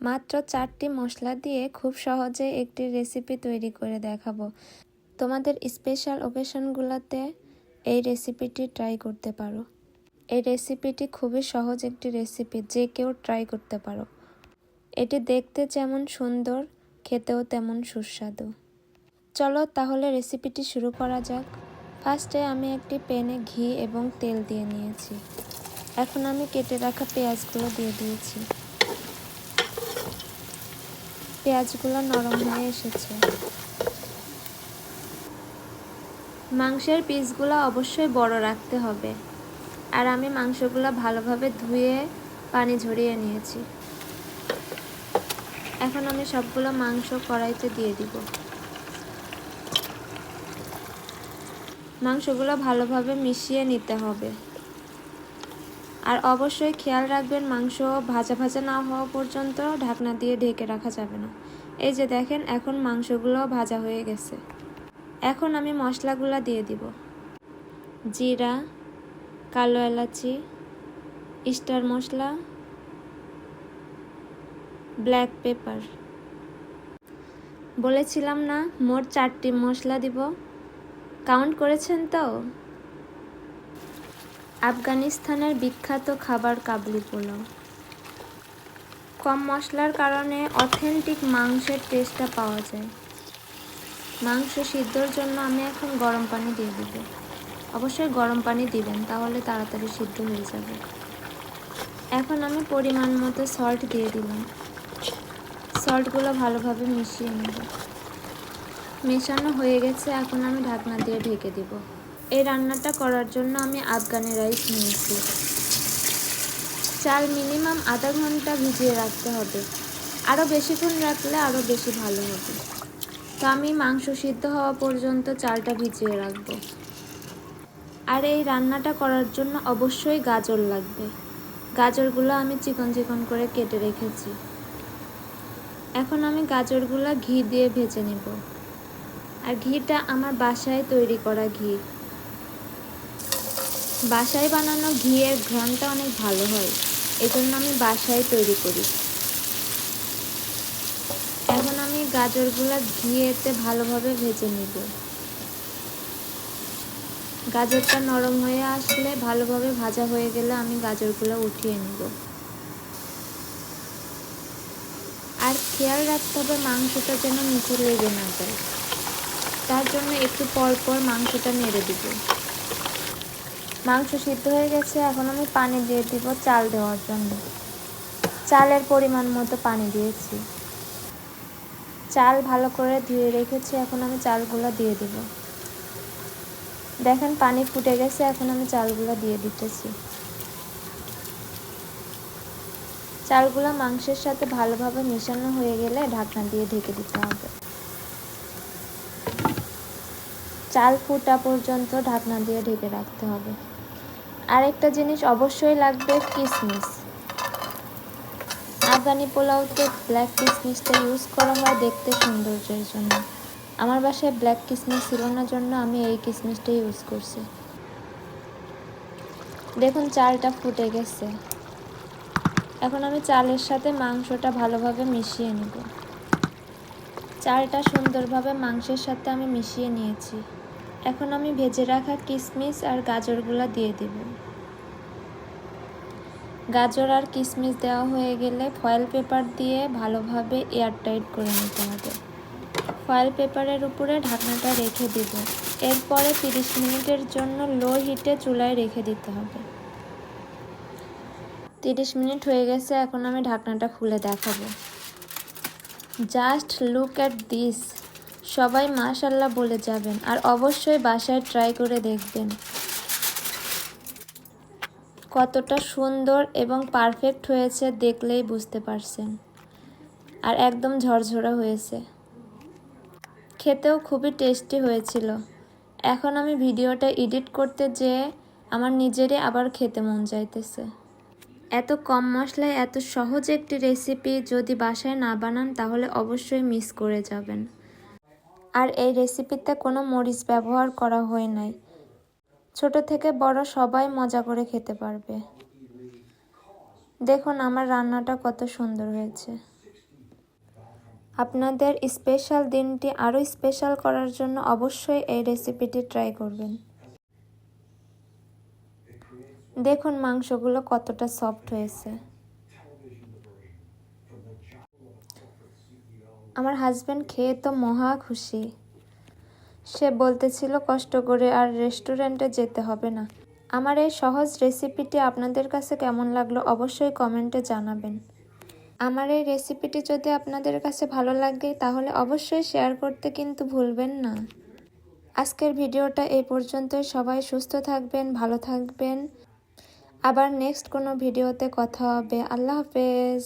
মাত্র চারটি মশলা দিয়ে খুব সহজে একটি রেসিপি তৈরি করে দেখাবো। তোমাদের স্পেশাল ওকেশনগুলোতে এই রেসিপিটি ট্রাই করতে পারো। এই রেসিপিটি খুবই সহজ একটি রেসিপি যে কেউ ট্রাই করতে পারো। এটি দেখতে যেমন সুন্দর, খেতেও তেমন সুস্বাদু। চলো তাহলে রেসিপিটি শুরু করা যাক। ফার্স্টে আমি একটি প্যানে ঘি এবং তেল দিয়ে নিয়েছি। এখন আমি কেটে রাখা পেঁয়াজগুলো দিয়ে দিয়েছি। পেঁয়াজগুলো নরম হয়ে এসেছে। মাংসের পিসগুলো অবশ্যই বড় রাখতে হবে। আর আমি মাংসগুলো ভালোভাবে ধুয়ে পানি ঝরিয়ে নিয়েছি। এখন আমি সবগুলো মাংস কড়াইতে দিয়ে দিব। মাংসগুলো ভালোভাবে মিশিয়ে নিতে হবে। আর অবশ্যই খেয়াল রাখবেন, মাংস ভাজা ভাজা না হওয়া পর্যন্ত ঢাকনা দিয়ে ঢেকে রাখা যাবে না। এই যে দেখেন, এখন মাংসগুলো ভাজা হয়ে গেছে। এখন আমি মশলাগুলো দিয়ে দিব। জিরা, কালো এলাচি, স্টার মশলা, ব্ল্যাক পেপার। বলেছিলাম না, মোট চারটি মশলা দিব। কাউন্ট করেছেন তো? আফগানিস্তানের বিখ্যাত খাবার কাবলি পোলাও কম মশলার কারণে অথেন্টিক মাংসের টেস্টটা পাওয়া যায়। মাংস সিদ্ধর জন্য আমি এখন গরম পানি দিয়ে দেব। অবশ্যই গরম পানি দিবেন, তাহলে তাড়াতাড়ি সিদ্ধ হয়ে যাবে। এখন আমি পরিমাণ মতো সল্ট দিয়ে দিলাম। সল্টগুলো ভালোভাবে মিশিয়ে নেব। মেশানো হয়ে গেছে, এখন আমি ঢাকনা দিয়ে ঢেকে দিব। এই রান্নাটা করার জন্য আমি আফগানি রাইস নিয়েছি। চাল মিনিমাম আধা ঘণ্টা ভিজিয়ে রাখতে হবে। আরও বেশিক্ষণ রাখলে আরও বেশি ভালো হবে। তো আমি মাংস সিদ্ধ হওয়া পর্যন্ত চালটা ভিজিয়ে রাখব। আর এই রান্নাটা করার জন্য অবশ্যই গাজর লাগবে। গাজরগুলো আমি চিকন চিকন করে কেটে রেখেছি। এখন আমি গাজরগুলো ঘি দিয়ে ভেজে নেব। আর ঘিটা আমার বাসায় তৈরি করা ঘি। বাসায় বানানো ঘিয়ের ঘ্রাণটা অনেক ভালো হয়। এজন্য আমি বাসায় তৈরি করি। এখন আমি গাজরগুলো ঘিয়েতে ভালোভাবে ভেজে নিব। গাজরটা নরম হয়ে আসলে ভালোভাবে ভাজা হয়ে গেলে আমি গাজরগুলো উঠিয়ে নিব। আর খেয়াল রাখতে হবে মাংসটা যেন নিচে লেগে না যায়। তার জন্য একটু পর পর মাংসটা নেড়ে দিব। মাংস সিদ্ধ হয়ে গেছে, এখন আমি পানি দিয়ে দিব চাল দেওয়ার জন্য। চালের পরিমাণ মতো পানি দিয়েছি। চাল ভালো করে ধুয়ে রেখেছি, এখন আমি চালগুলো দিয়ে দিব। দেখেন পানি ফুটে গেছে, এখন আমি চালগুলো দিয়ে দিতেছি। চালগুলো মাংসের সাথে ভালোভাবে মেশানো হয়ে গেলে ঢাকনা দিয়ে ঢেকে দিতে হবে। চাল ফুটা পর্যন্ত ঢাকনা দিয়ে ঢেকে রাখতে হবে। আরেকটা জিনিস অবশ্যই লাগবে কিসমিস। আফগানি পোলাওতে ব্ল্যাক কিসমিসটা ইউজ করা হয় দেখতে সৌন্দর্যের জন্য। আমার বাসায় ব্ল্যাক কিসমিস ছিল না জন্য আমি এই কিশমিশটা ইউজ করছি। দেখুন চালটা ফুটে গেছে। এখন আমি চালের সাথে মাংসটা ভালোভাবে মিশিয়ে নেব। চালটা সুন্দরভাবে মাংসের সাথে আমি মিশিয়ে নিয়েছি। এখন আমি ভেজে রাখা কিশমিশ আর গাজরগুলো দিয়ে দেব। গাজর আর কিশমিশ দেওয়া হয়ে গেলে ফয়েল পেপার দিয়ে ভালোভাবে এয়ারটাইট করে নিতে হবে। ফয়েল পেপারের উপরে ঢাকনাটা রেখে দিব। এরপরে তিরিশ মিনিটের জন্য লো হিটে চুলায় রেখে দিতে হবে। তিরিশ মিনিট হয়ে গেছে, এখন আমি ঢাকনাটা খুলে দেখাবো। জাস্ট লুক অ্যাট দিস সবাই মাশাল্লাহ বলে যাবেন আর অবশ্যই বাসায় ট্রাই করে দেখবেন। কতটা সুন্দর এবং পারফেক্ট হয়েছে দেখলেই বুঝতে পারছেন। আর একদম ঝরঝরা হয়েছে। খেতেও খুবই টেস্টি হয়েছিল। এখন আমি ভিডিওটা এডিট করতে যেয়ে আমার নিজেরই আবার খেতে মন চাইতেছে এত কম মশলায় এত সহজ একটি রেসিপি যদি বাসায় না বানান তাহলে অবশ্যই মিস করে যাবেন। আর এই রেসিপিতে কোনো মরিচ ব্যবহার করা হয় নাই। ছোট থেকে বড় সবাই মজা করে খেতে পারবে। দেখুন আমার রান্নাটা কত সুন্দর হয়েছে। আপনাদের স্পেশাল দিনটি আরও স্পেশাল করার জন্য অবশ্যই এই রেসিপিটি ট্রাই করবেন। দেখুন মাংসগুলো কতটা সফট হয়েছে। আমার হাজব্যান্ড খেয়ে তো মহা খুশি। সে বলতেছিল, কষ্ট করে আর রেস্টুরেন্টে যেতে হবে না। আমার এই সহজ রেসিপিটি আপনাদের কাছে কেমন লাগল অবশ্যই কমেন্টে জানাবেন। আমার এই রেসিপিটি যদি আপনাদের কাছে ভালো লাগে, তাহলে অবশ্যই শেয়ার করতে কিন্তু ভুলবেন না। আজকের ভিডিওটা এই পর্যন্তই। সবাই সুস্থ থাকবেন, ভালো থাকবেন। আবার নেক্সট কোনো ভিডিওতে কথা হবে। আল্লাহ হাফেজ।